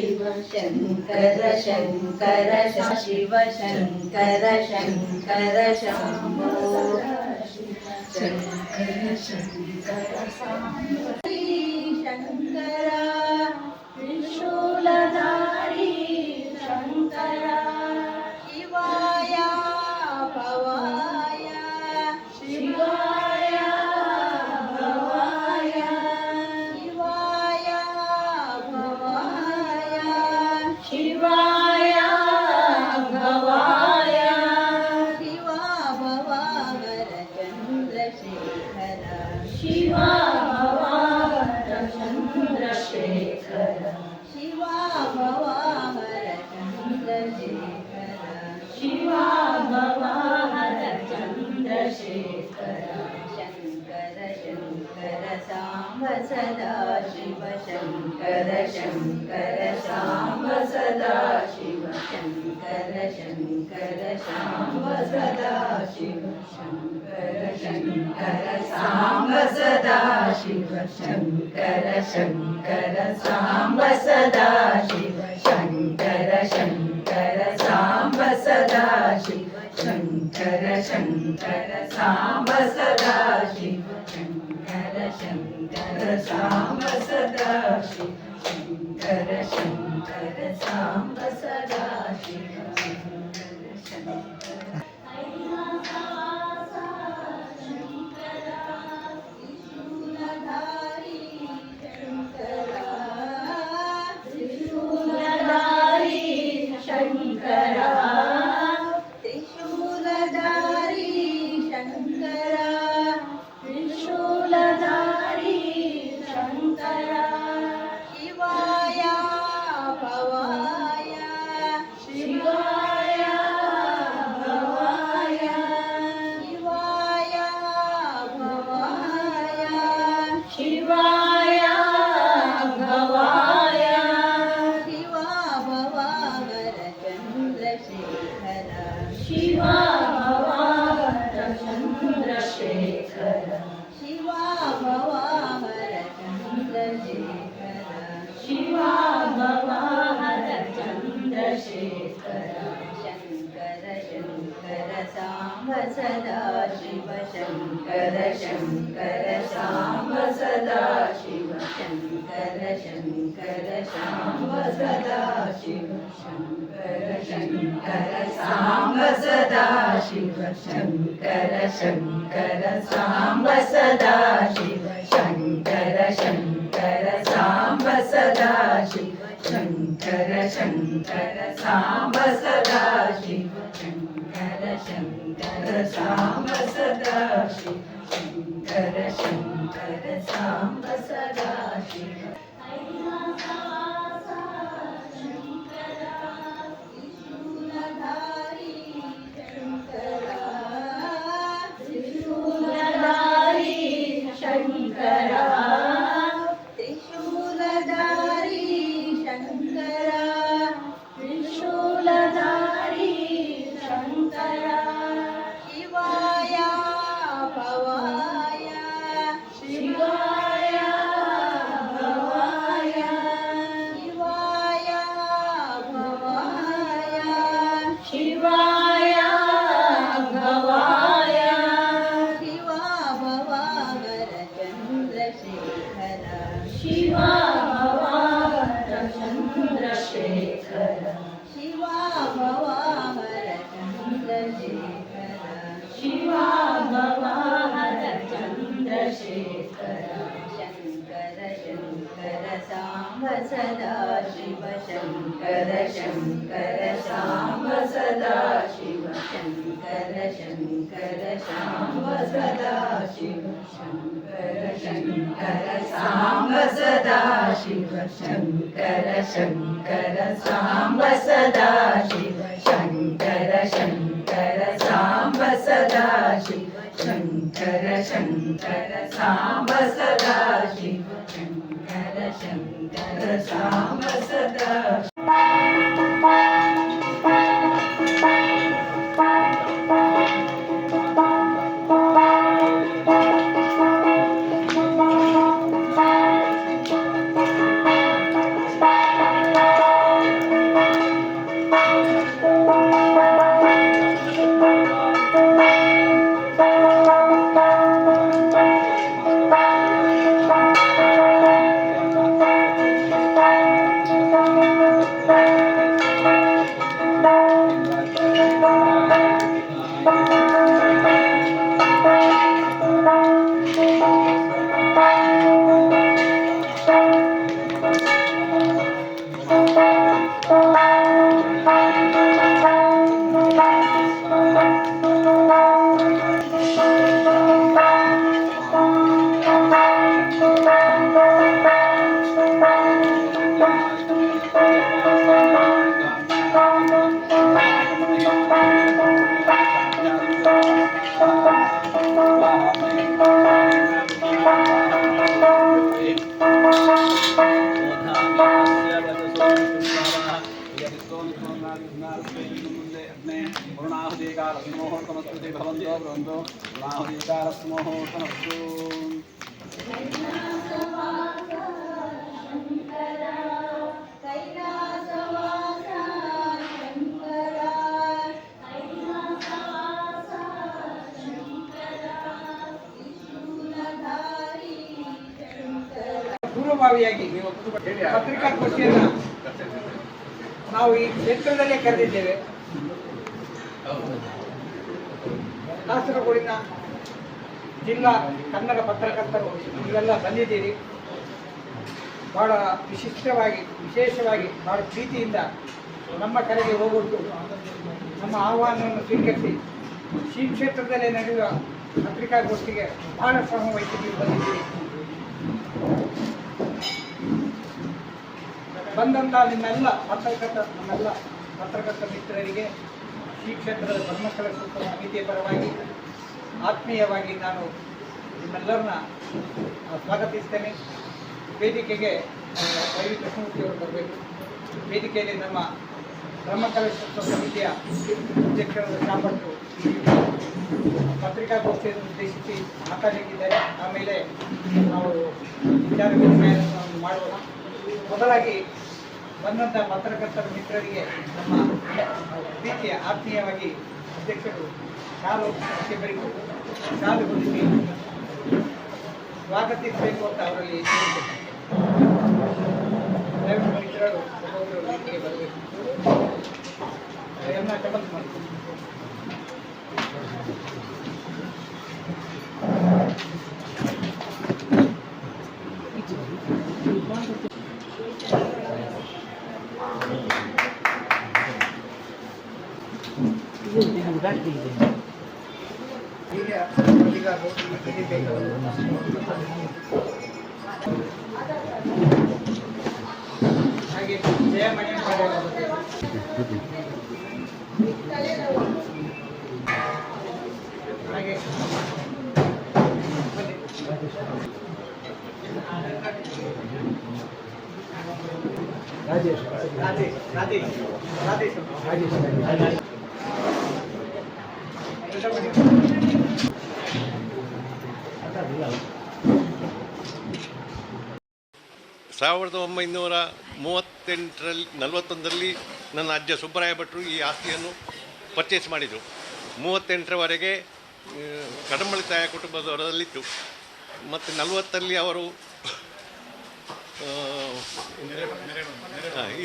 शिव शङ्कर शङ्कर शिव शङ्कर शङ्कर शम्भो शङ्कर शङ्कर साम्ब सदा शिव शङ्कर शङ्कर साम्ब सदा शिव शङ्कर शङ्कर साम्ब सदा शिव शङ्कर शङ्कर साम्ब सदा शिव शङ्कर शङ्कर साम्ब सदा शिव शङ्कर शङ्कर साम्ब सदा शिव शङ्कर शङ्कर साम्ब सदा शिव शङ्कर साम्ब सदाशि शङ्कर शङ्कर साम्ब सदाशि सदा शिव शङ्कर शङ्कर साम्ब सदा शिव शङ्कर शङ्कर साम्ब सदा शिव शङ्कर शङ्कर साम्ब सदा शिव शङ्कर शङ्कर साम्ब सदा शिव शङ्कर शङ्कर साम्ब सदा शिव शङ्कर शङ्कर साम्ब सदा शिव ശങ്കര ശങ്കര സാംബ സദാശി ശങ്കര ശങ്കര സാംബ സദാശി ಶಂಕರ शङ्कर शङ्कर साम्ब सदा शिव शङ्कर शङ्कर साम्ब सदा शिव शङ्कर शङ्कर साम्ब सदा शिव शङ्कर शङ्कर साम्ब सदा शिव शङ्कर शङ्कर साम्ब सदा शिव शङ्कर शङ्कर साम्ब सदा शिव शङ्कर शङ्कर साम्ब सदा पूर्णाहुदीकालस्मोहोतमस्तु ते भवन्तो ब्रवन्तो पूर्णाहुदीकालस्मोहोतमस्तु कैलासवास शङ्कर त्रिशूलधारी शङ्कर ಪೂರ್ವಭಾವಿಯಾಗಿ ಪತ್ರಿಕಾಗೋಷ್ಠಿಯನ್ನು ನಾವು ಈ ಕ್ಷೇತ್ರದಲ್ಲೇ ಕರೆದಿದ್ದೇವೆ ಕಾಸರಗೋಡಿನ ಜಿಲ್ಲಾ ಕನ್ನಡ ಪತ್ರಕರ್ತರು ನೀವೆಲ್ಲ ಬಂದಿದ್ದೀರಿ. ಬಹಳ ವಿಶಿಷ್ಟವಾಗಿ, ವಿಶೇಷವಾಗಿ ಬಹಳ ಪ್ರೀತಿಯಿಂದ ನಮ್ಮ ಕರೆಗೆ ಹೋಗುವುದು ನಮ್ಮ ಆಹ್ವಾನವನ್ನು ಸ್ವೀಕರಿಸಿ ಶ್ರೀ ಕ್ಷೇತ್ರದಲ್ಲಿ ನಡೆಯುವ ಪತ್ರಿಕಾಗೋಷ್ಠಿಗೆ ಬಹಳ ಶ್ರಮ ವಹಿಸಿ ಬಂದಿದ್ದೀರಿ. ಬಂದಂಥ ನಿಮ್ಮೆಲ್ಲ ಪತ್ರಕರ್ತ, ನಮ್ಮೆಲ್ಲ ಪತ್ರಕರ್ತ ಮಿತ್ರರಿಗೆ ಶ್ರೀ ಕ್ಷೇತ್ರದ ಧರ್ಮಸ್ಥಳ ಸೂತ್ರ ಸಮಿತಿಯ ಪರವಾಗಿ, ಆತ್ಮೀಯವಾಗಿ ನಾನು ನಿಮ್ಮೆಲ್ಲರನ್ನ ಸ್ವಾಗತಿಸ್ತೇನೆ. ವೇದಿಕೆಗೆ ರವಿ ಕೃಷ್ಣಮೂರ್ತಿಯವರು ಬರಬೇಕು. ವೇದಿಕೆಯಲ್ಲಿ ನಮ್ಮ ಧರ್ಮಕಲೇಶ್ವರ ಸಮಿತಿಯ ಅಧ್ಯಕ್ಷರಾದ ಶಾಪಟ್ಟು ಪತ್ರಿಕಾಗೋಷ್ಠಿಯನ್ನು ಉದ್ದೇಶಿಸಿ ಮಾತಾಡಲಿಕ್ಕಿದ್ದಾರೆ ಆಮೇಲೆ ನಾವು ವಿಚಾರ ವಿನಿಮಯವನ್ನು ಮಾಡೋಣ ಮೊದಲಾಗಿ ಬಂದಂಥ ಪತ್ರಕರ್ತರ ಮಿತ್ರರಿಗೆ ನಮ್ಮ ಪ್ರೀತಿಯ, ಆತ್ಮೀಯವಾಗಿ ಅಧ್ಯಕ್ಷರು ಶಾಲು ಇಬ್ಬರಿಗೂ ಶಾಲು ಹೊಂದಿಸಿ ಸ್ವಾಗತಿಸಬೇಕು ಅಂತ ಅವರಲ್ಲಿ ಮಿತ್ರರು ಬರಬೇಕು ಎಲ್ಲ ಕಮಲ್ ಮಾಡಿ ಈಗ ಈಗ ಇದು ಬೇಕಾದ್ರೆ ಹಾಗೆ ಜಯಮಣಿ ಹಾಗೆ ಸಾವಿರದ ಒಂಬೈನೂರ ಮೂವತ್ತೆಂಟರಲ್ಲಿ, ನಲವತ್ತೊಂದರಲ್ಲಿ ನನ್ನ ಅಜ್ಜ ಸುಬ್ಬರಾಯ ಭಟ್ರು ಈ ಆಸ್ತಿಯನ್ನು ಪರ್ಚೇಸ್ ಮಾಡಿದರು. ಮೂವತ್ತೆಂಟರವರೆಗೆ ಕಡಂಬಳಿ ತಾಯ ಕುಟುಂಬದವರಲ್ಲಿತ್ತು. ಮತ್ತು ನಲವತ್ತಲ್ಲಿ ಅವರು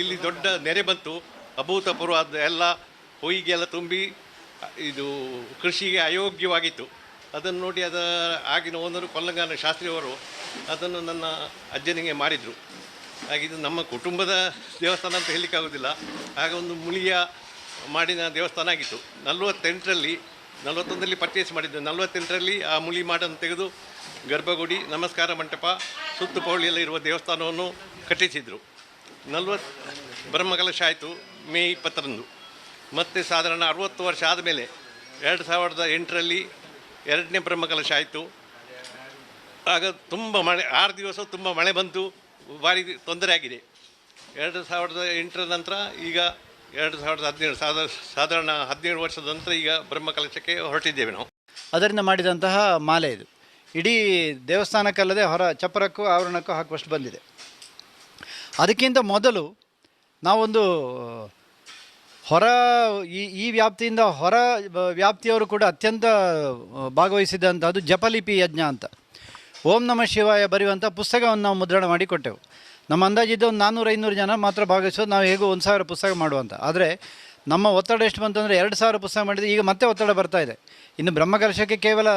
ಇಲ್ಲಿ ದೊಡ್ಡ ನೆರೆ ಬಂತು. ಅಭೂತಪೂರ್ವ ಎಲ್ಲ ಹೊಯ್ಗೆಲ್ಲ ತುಂಬಿ ಇದು ಕೃಷಿಗೆ ಅಯೋಗ್ಯವಾಗಿತ್ತು. ಅದನ್ನು ನೋಡಿ ಅದ ಆಗಿನ ಓನರು ಕೊಲ್ಲಂಗಾನ ಶಾಸ್ತ್ರಿಯವರು ಅದನ್ನು ನನ್ನ ಅಜ್ಜನಿಗೆ ಮಾಡಿದರು. ಹಾಗಿದು ನಮ್ಮ ಕುಟುಂಬದ ದೇವಸ್ಥಾನ ಅಂತ ಹೇಳಲಿಕ್ಕಾಗೋದಿಲ್ಲ ಆಗ ಒಂದು ಮುಳಿಯ ಮಾಡಿದ ದೇವಸ್ಥಾನ ಆಗಿತ್ತು. ನಲವತ್ತೆಂಟರಲ್ಲಿ, ನಲವತ್ತೊಂದರಲ್ಲಿ ಪರ್ಚೇಸ್ ಮಾಡಿದ್ದೆ. ನಲವತ್ತೆಂಟರಲ್ಲಿ ಆ ಮುಳಿ ಮಾಡನ್ನು ತೆಗೆದು ಗರ್ಭಗುಡಿ, ನಮಸ್ಕಾರ ಮಂಟಪ, ಸುತ್ತು ಇರುವ ದೇವಸ್ಥಾನವನ್ನು ಕಟ್ಟಿಸಿದರು. ನಲ್ವತ್ತು, ಬ್ರಹ್ಮಕಲಶ ಆಯಿತು ಮೇ ಇಪ್ಪತ್ತರಂದು. ಮತ್ತು ಸಾಧಾರಣ ಅರುವತ್ತು ವರ್ಷ ಆದಮೇಲೆ ಎರಡು ಸಾವಿರದ ಎಂಟರಲ್ಲಿ ಎರಡನೇ ಬ್ರಹ್ಮಕಲಶ ಆಯಿತು. ಆಗ ತುಂಬ ಮಳೆ, ಆರು ದಿವಸ ತುಂಬ ಮಳೆ ಬಂತು ಭಾರಿ ತೊಂದರೆ ಆಗಿದೆ. ಎರಡು ಸಾವಿರದ ಎಂಟರ ನಂತರ ಈಗ ಎರಡು ಸಾವಿರದ ಹದಿನೇಳು ಸಾಧಾರಣ ಸಾಧಾರಣ ಹದಿನೇಳು ವರ್ಷದ ನಂತರ ಈಗ ಬ್ರಹ್ಮಕಲಶಕ್ಕೆ ಹೊರಟಿದ್ದೇವೆ ನಾವು. ಅದರಿಂದ ಮಾಡಿದಂತಹ ಮಾಲೆ ಇದು. ಇಡೀ ದೇವಸ್ಥಾನಕ್ಕಲ್ಲದೆ ಹೊರ ಚಪ್ಪರಕ್ಕೂ ಆವರಣಕ್ಕೂ ಹಾಕುವಷ್ಟು ಬಂದಿದೆ. ಅದಕ್ಕಿಂತ ಮೊದಲು ನಾವೊಂದು ಹೊರ, ಈ ಈ ವ್ಯಾಪ್ತಿಯಿಂದ ಹೊರ ವ್ಯಾಪ್ತಿಯವರು ಕೂಡ ಅತ್ಯಂತ ಭಾಗವಹಿಸಿದಂಥ ಭಾಗವಹಿಸಿದಂಥದ್ದು ಜಪಲಿಪಿ ಯಜ್ಞ ಅಂತ. ಓಂ ನಮ ಶಿವಾಯ ಬರೆಯುವಂಥ ಪುಸ್ತಕವನ್ನು ನಾವು ಮುದ್ರಣ ಮಾಡಿ ಕೊಟ್ಟೆವು. ನಮ್ಮ ಅಂದಾಜಿದ್ದು ಒಂದು ನಾನ್ನೂರು ಐನೂರು ಜನ ಮಾತ್ರ ಭಾಗವಹಿಸೋದು, ನಾವು ಹೇಗೂ ಒಂದು ಸಾವಿರ ಪುಸ್ತಕ ಮಾಡುವಂಥ ಆದರೆ ನಮ್ಮ ಒತ್ತಡ ಎಷ್ಟು ಬಂತು ಅಂದರೆ ಎರಡು ಸಾವಿರ ಪುಸ್ತಕ ಮಾಡಿದರೆ ಈಗ ಮತ್ತೆ ಒತ್ತಡ ಬರ್ತಾ ಇದೆ. ಇನ್ನು ಬ್ರಹ್ಮಕರ್ಷಕ್ಕೆ ಕೇವಲ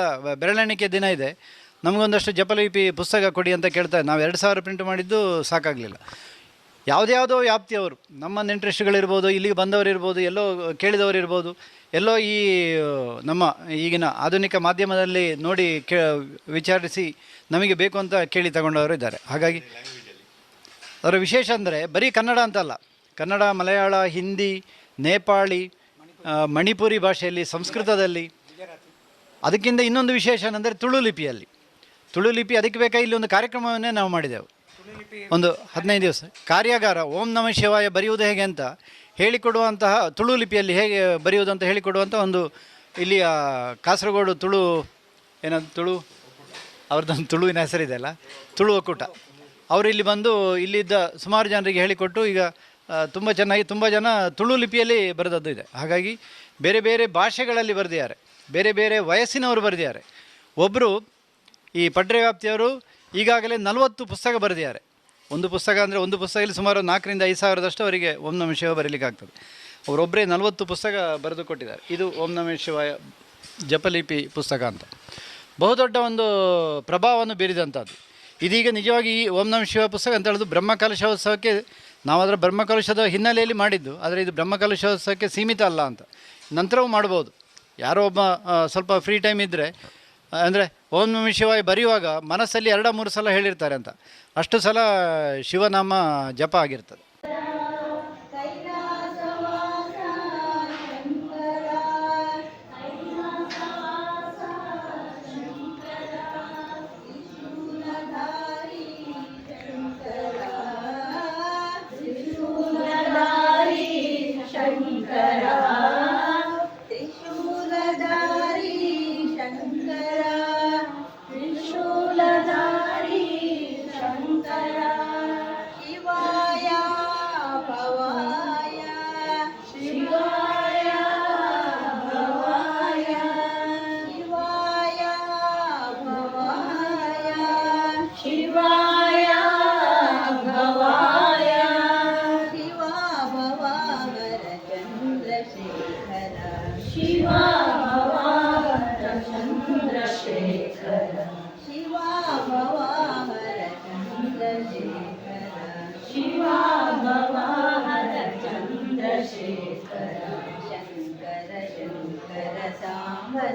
ಬೆರಳೆಣಿಕೆ ದಿನ ಇದೆ. ನಮಗೊಂದಷ್ಟು ಜಪಲಿಪಿ ಪುಸ್ತಕ ಕೊಡಿ ಅಂತ ಕೇಳ್ತಾರೆ ನಾವು ಎರಡು ಸಾವಿರ ಪ್ರಿಂಟ್ ಮಾಡಿದ್ದು ಸಾಕಾಗಲಿಲ್ಲ. ಯಾವುದ್ಯಾವುದೋ ವ್ಯಾಪ್ತಿಯವರು, ನಮ್ಮ ನೆಂಟ್ರಿಸ್ಟ್ಗಳಿರ್ಬೋದು ಇಲ್ಲಿಗೆ ಬಂದವರು ಇರ್ಬೋದು ಎಲ್ಲೋ ಕೇಳಿದವರು ಇರ್ಬೋದು ಎಲ್ಲೋ ಈ, ನಮ್ಮ ಈಗಿನ ಆಧುನಿಕ ಮಾಧ್ಯಮದಲ್ಲಿ ನೋಡಿ ಕೇ, ವಿಚಾರಿಸಿ ನಮಗೆ ಬೇಕು ಅಂತ ಕೇಳಿ ತಗೊಂಡವರು ಇದ್ದಾರೆ. ಹಾಗಾಗಿ ಅದರ ವಿಶೇಷ ಅಂದರೆ ಬರೀ ಕನ್ನಡ ಅಂತಲ್ಲ, ಕನ್ನಡ, ಮಲಯಾಳ, ಹಿಂದಿ, ನೇಪಾಳಿ ಮಣಿಪುರಿ ಭಾಷೆಯಲ್ಲಿ, ಸಂಸ್ಕೃತದಲ್ಲಿ, ಅದಕ್ಕಿಂತ ಇನ್ನೊಂದು ವಿಶೇಷ ಏನಂದರೆ ತುಳು ಲಿಪಿಯಲ್ಲಿ. ತುಳು ಲಿಪಿ ಅದಕ್ಕೆ ಬೇಕಾ? ಇಲ್ಲಿ ಒಂದು ಕಾರ್ಯಕ್ರಮವನ್ನೇ ನಾವು ಮಾಡಿದೆವು. ಒಂದು ಹದಿನೈದು ದಿವಸ. ಕಾರ್ಯಾಗಾರ, ಓಂ ನಮ ಶಿವಾಯ ಬರೆಯುವುದು ಹೇಗೆ ಅಂತ ಹೇಳಿಕೊಡುವಂತಹ, ತುಳು ಲಿಪಿಯಲ್ಲಿ ಹೇಗೆ ಬರೆಯುವುದು ಅಂತ ಹೇಳಿಕೊಡುವಂಥ ಒಂದು ಇಲ್ಲಿಯ ಕಾಸರಗೋಡು ತುಳು, ಏನದು ತುಳು? ಅವ್ರದ್ದೊಂದು ತುಳುವಿನ ಹೆಸರಿದೆ ಅಲ್ಲ? ತುಳು ಒಕ್ಕೂಟ. ಅವರು ಇಲ್ಲಿ ಬಂದು ಇಲ್ಲಿದ್ದ ಸುಮಾರು ಜನರಿಗೆ ಹೇಳಿಕೊಟ್ಟು ಈಗ ತುಂಬ ಚೆನ್ನಾಗಿ, ತುಂಬ ಜನ ತುಳು ಲಿಪಿಯಲ್ಲಿ ಬರೆದದ್ದು ಇದೆ. ಹಾಗಾಗಿ ಬೇರೆ ಬೇರೆ ಭಾಷೆಗಳಲ್ಲಿ ಬರೆದಿದ್ದಾರೆ. ಬೇರೆ ಬೇರೆ ವಯಸ್ಸಿನವರು ಬರೆದಿದ್ದಾರೆ. ಒಬ್ಬರು ಈ ಪಡ್ರೆ ವ್ಯಾಪ್ತಿಯವರು ಈಗಾಗಲೇ ನಲವತ್ತು ಪುಸ್ತಕ ಬರೆದಿದ್ದಾರೆ. ಒಂದು ಪುಸ್ತಕ ಅಂದರೆ ಒಂದು ಪುಸ್ತಕದಲ್ಲಿ ಸುಮಾರು ನಾಲ್ಕರಿಂದ ಐದು ಸಾವಿರದಷ್ಟು ಅವರಿಗೆ ಓಂ ನಮ ಶಿವ ಬರೀಲಿಕ್ಕೆ ಆಗ್ತದೆ. ಅವರೊಬ್ಬರೇ ನಲವತ್ತು ಪುಸ್ತಕ ಬರೆದು ಕೊಟ್ಟಿದ್ದಾರೆ. ಇದು ಓಂ ನಮ ಶಿವ ಜಪಲಿಪಿ ಪುಸ್ತಕ ಅಂತ. ಬಹುದೊಡ್ಡ ಒಂದು ಪ್ರಭಾವವನ್ನು ಬೀರಿದಂಥದ್ದು. ಇದೀಗ ನಿಜವಾಗಿ ಈ ಓಂ ನಮ ಶಿವ ಪುಸ್ತಕ ಅಂತ ಹೇಳೋದು ಬ್ರಹ್ಮಕಲಶೋತ್ಸವಕ್ಕೆ ನಾವು ಅದರ ಬ್ರಹ್ಮಕಲಶದ ಹಿನ್ನೆಲೆಯಲ್ಲಿ ಮಾಡಿದ್ದು. ಆದರೆ ಇದು ಬ್ರಹ್ಮಕಲಶೋತ್ಸವಕ್ಕೆ ಸೀಮಿತ ಅಲ್ಲ ಅಂತ. ನಂತರವೂ ಮಾಡ್ಬೋದು. ಯಾರೋ ಒಬ್ಬ ಸ್ವಲ್ಪ ಫ್ರೀ ಟೈಮ್ ಇದ್ದರೆ ಅಂದರೆ ಓಂ ನಮ ಶಿವಾಯ ಬರೆಯುವಾಗ ಮನಸ್ಸಲ್ಲಿ ಎರಡು ಮೂರು ಸಲ ಹೇಳಿರ್ತಾರೆ ಅಂತ. ಅಷ್ಟು ಸಲ ಶಿವನಾಮ ಜಪ ಆಗಿರ್ತದೆ.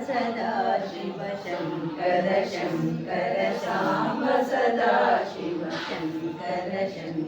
सदा शिव शङ्कर शङ्कर साम्ब सदा शिव शङ्कर शङ्कर